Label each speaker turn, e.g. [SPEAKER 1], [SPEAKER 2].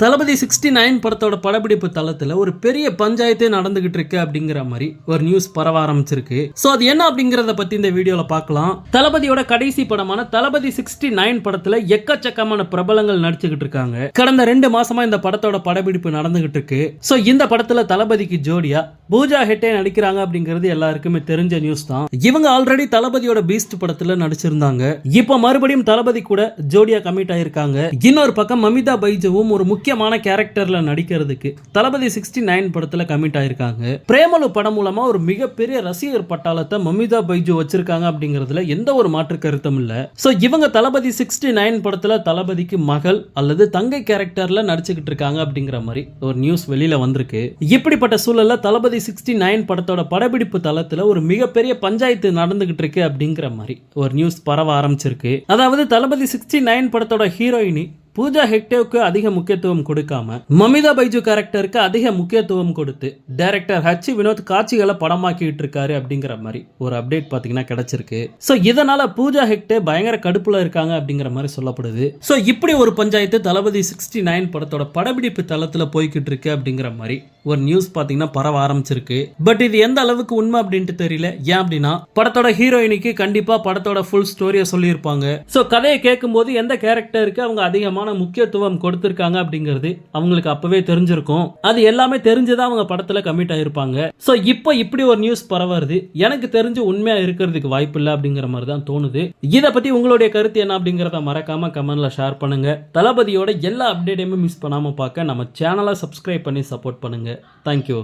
[SPEAKER 1] தளபதி sixty nine படத்தோட படப்பிடிப்பு தளத்துல ஒரு பெரிய பஞ்சாயத்தே நடந்துகிட்டு இருக்கு அப்படிங்கிற மாதிரி ஒரு நியூஸ் பரவ ஆரம்பிச்சிருக்கு. ஸோ அது என்ன அப்படிங்கறத பற்றி இந்த வீடியோவில் பார்க்கலாம். தளபதியோட கடைசி படமான தளபதி சிக்ஸ்டி நைன் படத்துல எக்கச்சக்கமான பிரபலங்கள் நடிச்சுக்கிட்டு இருக்காங்க கடந்த ரெண்டு மாசமா இந்த படத்தோட படப்பிடிப்பு நடந்துகிட்டு இருக்கு சோ இந்த படத்துல தளபதிக்கு ஜோடியா பூஜா ஹெட்டே நடிக்கிறாங்க அப்படிங்கிறது எல்லாருக்குமே தெரிஞ்ச நியூஸ் தான். இவங்க ஆல்ரெடி தளபதியோட பீஸ்ட் படத்துல நடிச்சிருந்தாங்க. இப்போ மறுபடியும் தளபதி கூட ஜோடியா கமிட் ஆயிருக்காங்க. இன்னொரு பக்கம் மமிதா பைஜவும் ஒரு முக்கிய முக்கியமான கேரக்டர்ல நடிக்கிறதுக்கு தளபதி சிக்ஸ்டி நைன் படத்துல கமிட் ஆயிருக்காங்க. பிரேமலு படம் மூலமா ஒரு மிகப்பெரிய ரசிகர் பட்டாளத்தை மமிதா பைஜு வச்சிருக்காங்க அப்படிங்கிறதுல எந்த ஒரு மாற்று கருத்தும் இல்ல. சோ இவங்க தளபதி சிக்ஸ்டி நைன் படத்துல தளபதிக்கு மகள் அல்லது தங்கை கேரக்டர்ல நடிச்சுக்கிட்டு இருக்காங்க அப்படிங்கிற மாதிரி ஒரு நியூஸ் வெளியில வந்திருக்கு. இப்படிப்பட்ட சூழல்ல தளபதி சிக்ஸ்டி நைன் படத்தோட படப்பிடிப்பு தளத்துல ஒரு மிகப்பெரிய பஞ்சாயத்து நடந்துகிட்டு இருக்கு அப்படிங்கிற மாதிரி ஒரு நியூஸ் பரவ ஆரம்பிச்சிருக்கு. அதாவது தளபதி சிக்ஸ்டி நைன் படத்தோட ஹீரோயினி பூஜா ஹெக்டேவுக்கு அதிக முக்கியத்துவம் கொடுக்காம மமிதா பைஜு கேரக்டருக்கு அதிக முக்கியத்துவம் கொடுத்து டைரக்டர் ஹச் வினோத் காட்சிகளை படமாக்கிட்டு இருக்காரு அப்படிங்கிற மாதிரி ஒரு அப்டேட் பாத்தீங்கன்னா கிடைச்சிருக்கு. சோ இதனால பூஜா ஹெக்டே பயங்கர கடுப்புல இருக்காங்க அப்படிங்கிற மாதிரி சொல்லப்படுது. சோ இப்படி ஒரு பஞ்சாயத்து தளபதி சிக்ஸ்டி நைன் படத்தோட படப்பிடிப்பு தளத்துல போய்கிட்டு இருக்கு அப்படிங்கிற மாதிரி ஒரு நியூஸ் பாத்தீங்கன்னா பரவ ஆரம்பிச்சிருக்கு. பட் இது எந்த அளவுக்கு உண்மை அப்படின்ட்டு தெரியல. ஏன் அப்படின்னா படத்தோட ஹீரோயினிக்கு கண்டிப்பா படத்தோட ஃபுல் ஸ்டோரியை சொல்லியிருப்பாங்க. சோ கதையை கேட்கும்போது எந்த கேரக்டருக்கு அவங்க அதிகமான முக்கியத்துவம் கொடுத்திருக்காங்க அப்படிங்கிறது அவங்களுக்கு அப்பவே தெரிஞ்சிருக்கும். அது எல்லாமே தெரிஞ்சுதான் அவங்க படத்துல கமிட் ஆயிருப்பாங்க. சோ இப்போ இப்படி ஒரு நியூஸ் பரவுறது எனக்கு தெரிஞ்சு உண்மையா இருக்கிறதுக்கு வாய்ப்பு இல்லை அப்படிங்கிற மாதிரி தான் தோணுது. இதை பத்தி உங்களுடைய கருத்து என்ன அப்படிங்கிறத மறக்காம கமெண்ட்ல ஷேர் பண்ணுங்க. தளபதியோட எல்லா அப்டேட்டையுமே மிஸ் பண்ணாம பார்க்க நம்ம சேனலை சப்ஸ்கிரைப் பண்ணி சப்போர்ட் பண்ணுங்க. தேங்க்யூ